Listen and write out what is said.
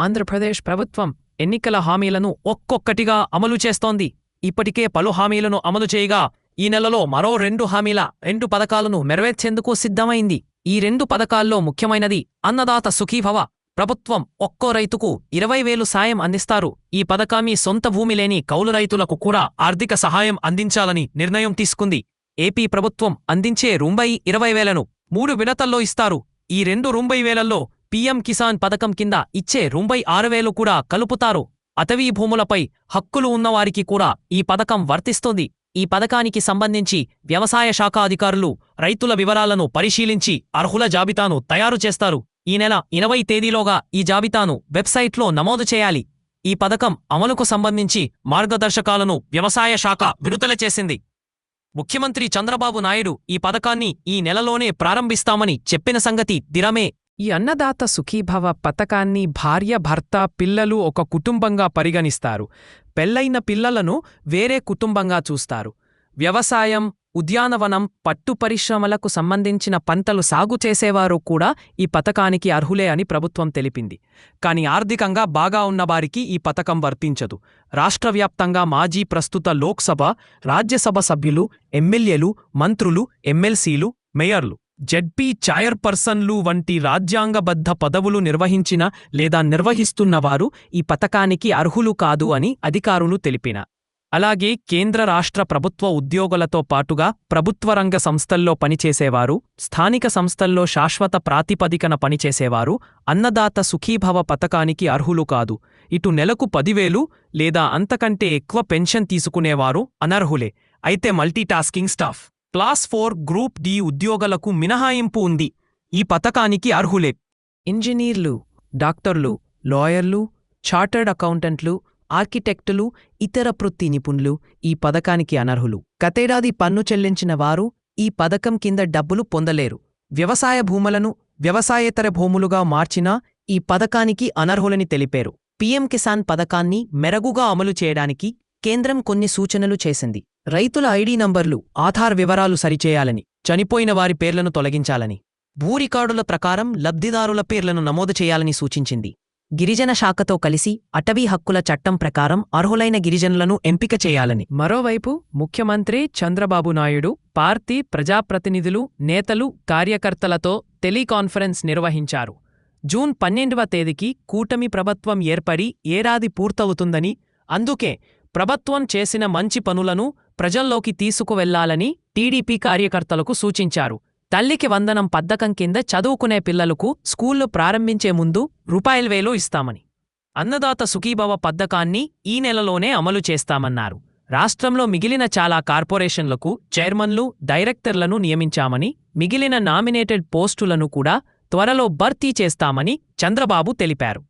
ఆంధ్రప్రదేశ్ ప్రభుత్వం ఎన్నికల హామీలను ఒక్కొక్కటిగా అమలు చేస్తోంది. ఇప్పటికే పలు హామీలను అమలు చేయగా ఈ నెలలో మరో రెండు హామీల రెండు పథకాలను నెరవేర్చేందుకు సిద్ధమైంది. ఈ రెండు పథకాల్లో ముఖ్యమైనది అన్నదాత సుఖీభవ. ప్రభుత్వం ఒక్కో రైతుకు ఇరవై వేలు సాయం అందిస్తారు. ఈ పథకాన్ని సొంత భూమి లేని కౌలు రైతులకు కూడా ఆర్థిక సహాయం అందించాలని నిర్ణయం తీసుకుంది. ఏపీ ప్రభుత్వం అందించే రూంబై ఇరవై వేలను మూడు విడతల్లో ఇస్తారు. ఈ రెండు రూంబై వేలల్లో పీఎం కిసాన్ పథకం కింద ఇచ్చే రూంబై ఆరు వేలు కూడా కలుపుతారు. అటవీ భూములపై హక్కులు ఉన్నవారికి కూడా ఈ పథకం వర్తిస్తుంది. ఈ పథకానికి సంబంధించి వ్యవసాయ శాఖ అధికారులు రైతుల వివరాలను పరిశీలించి అర్హుల జాబితాను తయారు చేస్తారు. ఈ నెల ఇరవై తేదీలోగా ఈ జాబితాను వెబ్సైట్లో నమోదు చేయాలి. ఈ పథకం అమలుకు సంబంధించి మార్గదర్శకాలను వ్యవసాయ శాఖ విడుదల చేసింది. ముఖ్యమంత్రి చంద్రబాబు నాయుడు ఈ పథకాన్ని ఈ నెలలోనే ప్రారంభిస్తామని చెప్పిన సంగతి దిరమే. ఈ అన్నదాత సుఖీభవ పథకాన్ని భార్య భర్త పిల్లలు ఒక కుటుంబంగా పరిగణిస్తారు. పెళ్ళైన పిల్లలను వేరే కుటుంబంగా చూస్తారు. వ్యవసాయం ఉద్యానవనం పట్టు పరిశ్రమలకు సంబంధించిన పంటలు సాగు చేసేవారు కూడా ఈ పథకానికి అర్హులే అని ప్రభుత్వం తెలిపింది. కాని ఆర్థికంగా బాగా ఉన్నవారికి ఈ పథకం వర్తించదు. రాష్ట్రవ్యాప్తంగా మాజీ ప్రస్తుత లోక్సభ రాజ్యసభ సభ్యులు ఎమ్మెల్యేలు మంత్రులు ఎమ్మెల్సీలు మేయర్లు జెడ్పీ చైర్పర్సన్లు వంటి రాజ్యాంగబద్ధ పదవులు నిర్వహించిన లేదా నిర్వహిస్తున్నవారు ఈ పథకానికి అర్హులు కాదు అని అధికారులు తెలిపిన. అలాగే కేంద్ర రాష్ట్ర ప్రభుత్వ ఉద్యోగులతో పాటుగా ప్రభుత్వ రంగ సంస్థల్లో పనిచేసేవారు స్థానిక సంస్థల్లో శాశ్వత ప్రాతిపదికన పనిచేసేవారు అన్నదాత సుఖీభవ పథకానికి అర్హులు కాదు. ఇటు నెలకు పదివేలు లేదా అంతకంటే ఎక్కువ పెన్షన్ తీసుకునేవారు అనర్హులే. అయితే multitasking staff class four group D ఉద్యోగులకు మినహాయింపు ఉంది. ఈ పథకానికి అర్హులే. ఇంజనీర్లు డాక్టర్లు లాయర్లు చార్టర్డ్ అకౌంటెంట్లు ఆర్కిటెక్టులు ఇతర వృత్తి నిపుణులు ఈ పథకానికి అనర్హులు. గతేడాది పన్ను చెల్లించిన వారు ఈ పథకం కింద డబ్బులు పొందలేరు. వ్యవసాయ భూములను వ్యవసాయేతర భూములుగా మార్చినా ఈ పథకానికి అనర్హులని తెలిపారు. పీఎం కిసాన్ పథకాన్ని మెరుగుగా అమలు చేయడానికి కేంద్రం కొన్ని సూచనలు చేసింది. రైతుల ఐడీ నంబర్లు ఆధార్ వివరాలు సరిచేయాలని చనిపోయిన వారి పేర్లను తొలగించాలని భూ రికార్డుల ప్రకారం లబ్ధిదారుల పేర్లను నమోదు చేయాలని సూచించింది. గిరిజన శాఖతో కలిసి అటవీ హక్కుల చట్టం ప్రకారం అర్హులైన గిరిజనులను ఎంపిక చేయాలని. మరోవైపు ముఖ్యమంత్రి చంద్రబాబు నాయుడు పార్టీ ప్రజాప్రతినిధులు నేతలు కార్యకర్తలతో టెలికాన్ఫరెన్స్ నిర్వహించారు. జూన్ పన్నెండవ తేదీకి కూటమి ప్రభుత్వం ఏర్పడి ఏడాది పూర్తవుతుందని అందుకే ప్రభుత్వం చేసిన మంచి పనులను ప్రజల్లోకి తీసుకువెళ్ళాలని టీడీపీ కార్యకర్తలకు సూచించారు. తల్లికి వందనం పథకం కింద చదువుకునే పిల్లలకు స్కూళ్ళు ప్రారంభించే ముందు రూపాయల వేలు ఇస్తామని. అన్నదాత సుఖీభవ పథకాన్ని ఈ నెలలోనే అమలు చేస్తామన్నారు. రాష్ట్రంలో మిగిలిన చాలా కార్పొరేషన్లకు చైర్మన్లు డైరెక్టర్లను నియమించామని మిగిలిన నామినేటెడ్ పోస్టులను కూడా త్వరలో భర్తీ చేస్తామని చంద్రబాబు తెలిపారు.